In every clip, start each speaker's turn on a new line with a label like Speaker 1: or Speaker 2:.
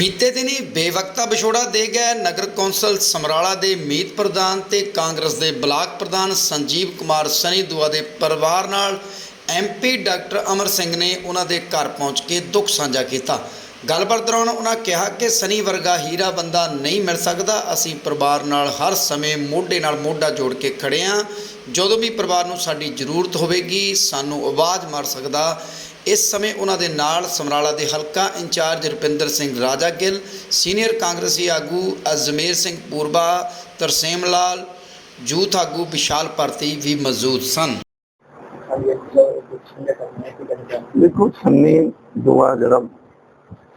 Speaker 1: ਬੀਤੇ ਦਿਨੀ ਬੇਵਕਤਾ ਵਿਛੋੜਾ ਦੇ ਗਏ ਨਗਰ ਕੌਂਸਲ ਸਮਰਾਲਾ ਦੇ ਮੀਤ ਪ੍ਰਧਾਨ ਤੇ ਕਾਂਗਰਸ ਦੇ ਬਲਾਕ ਪ੍ਰਧਾਨ ਸੰਜੀਵ ਕੁਮਾਰ ਸਨੀ ਦੁਆ ਦੇ ਪਰਿਵਾਰ ਨਾਲ ਐਮਪੀ ਡਾਕਟਰ ਅਮਰ ਸਿੰਘ ਨੇ ਉਹਨਾਂ ਦੇ ਘਰ ਪਹੁੰਚ ਕੇ ਦੁੱਖ ਸਾਂਝਾ ਕੀਤਾ। ਗੱਲਬਾਤ ਦੌਰਾਨ ਉਹਨਾਂ ਕਿਹਾ ਕਿ ਸਨੀ ਵਰਗਾ ਹੀਰਾ ਬੰਦਾ ਨਹੀਂ ਮਿਲ ਸਕਦਾ। ਅਸੀਂ ਪਰਿਵਾਰ ਨਾਲ ਹਰ ਸਮੇਂ ਮੋਢੇ ਨਾਲ ਮੋਢਾ ਜੋੜ ਕੇ ਖੜੇ ਹਾਂ ਜਦੋਂ ਵੀ ਪਰਿਵਾਰ ਨੂੰ ਸਾਡੀ ਜ਼ਰੂਰਤ ਹੋਵੇਗੀ ਸਾਨੂੰ ਆਵਾਜ਼ ਮਾਰ ਸਕਦਾ। ਇਸ ਸਮੇਂ ਉਹਨਾਂ ਦੇ ਨਾਲ ਸਮਰਾਲਾ ਦੇ ਹਲਕਾ ਇੰਚਾਰਜ ਰੁਪਿੰਦਰ ਸਿੰਘ ਰਾਜਾ ਗਿੱਲ ਸੀਨੀਅਰ ਕਾਂਗਰਸੀ ਆਗੂ ਅਜਮੇਰ ਸਿੰਘ ਪੂਰਬਾ ਤਰਸੇਮ ਲਾਲ ਯੂਥ ਆਗੂ ਵਿਸ਼ਾਲ ਭਰਤੀ ਵੀ ਮੌਜੂਦ ਸਨ।
Speaker 2: ਦੇਖੋ ਸੰਨੀ ਦੁਆ ਜਿਹੜਾ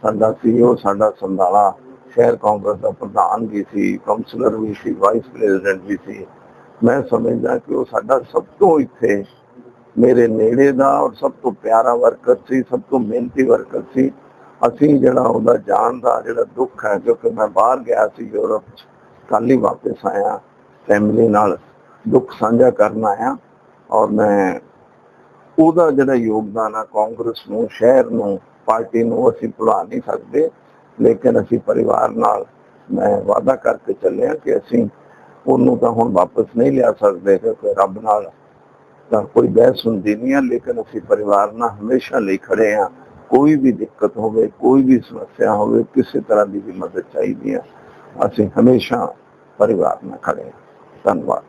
Speaker 2: ਸਾਡਾ ਸੀ ਸਾਡਾ ਸੰਧਾਲਾ ਸ਼ਹਿਰ ਕਾਂਗਰਸ ਦਾ ਪ੍ਰਧਾਨ ਵੀ ਸੀ ਕਾਉਂਸਲਰ ਵੀ ਸੀ ਵਾਈਸ ਪ੍ਰੈਜ਼ੀਡੈਂਟ ਵੀ ਸੀ। ਮੈਂ ਸਮਝਦਾ ਕਿ ਉਹ ਸਾਡਾ ਸਭ ਤੋਂ ਇੱਥੇ ਮੇਰੇ ਨੇੜੇ ਦਾ ਔਰ ਸਭ ਤੋਂ ਪਿਆਰਾ ਵਰਕਰ ਸੀ ਸਭ ਤੋਂ ਮਿਹਨਤੀ ਵਰਕਰ ਸੀ। ਅਸੀਂ ਜਿਹੜਾ ਉਹਦਾ ਜਾਣ ਦਾ ਜਿਹੜਾ ਦੁੱਖ ਹੈ ਕਿਉਂਕਿ ਮੈਂ ਬਾਹਰ ਗਿਆ ਸੀ ਯੂਰਪ 'ਚ, ਕੱਲ੍ਹ ਹੀ ਵਾਪਸ ਆਇਆ ਫੈਮਿਲੀ ਨਾਲ ਦੁੱਖ ਸਾਂਝਾ ਕਰਨ ਆਇਆ ਔਰ ਮੈਂ ਉਹਦਾ ਜਿਹੜਾ ਯੋਗਦਾਨ ਆ ਕਾਂਗਰਸ ਨੂੰ, ਸ਼ਹਿਰ ਨੂੰ, ਪਾਰਟੀ ਨੂੰ ਅਸੀਂ ਭੁਲਾ ਨਹੀਂ ਸਕਦੇ। ਲੇਕਿਨ ਅਸੀਂ ਪਰਿਵਾਰ ਨਾਲ ਮੈਂ ਵਾਅਦਾ ਕਰਕੇ ਚੱਲੇ ਹਾਂ ਕਿ ਅਸੀਂ ਉਹਨੂੰ ਤਾਂ ਹੁਣ ਵਾਪਸ ਨਹੀਂ ਲਿਆ ਸਕਦੇ, ਕਿਉਂਕਿ ਰੱਬ ਨਾਲ ਤਾਂ ਕੋਈ ਬਹਿਸ ਹੁੰਦੀ ਨਹੀਂ ਆ। ਲੇਕਿਨ ਅਸੀਂ ਪਰਿਵਾਰ ਨਾਲ ਹਮੇਸ਼ਾ ਲਈ ਖੜੇ ਹਾਂ ਕੋਈ ਵੀ ਦਿੱਕਤ ਹੋਵੇ, ਕੋਈ ਵੀ ਸਮੱਸਿਆ ਹੋਵੇ, ਕਿਸੇ ਤਰ੍ਹਾਂ ਦੀ ਵੀ ਮਦਦ ਚਾਹੀਦੀ ਆ। ਅਸੀਂ ਹਮੇਸ਼ਾ ਪਰਿਵਾਰ ਨਾਲ ਖੜੇ ਹਾਂ ਧੰਨਵਾਦ।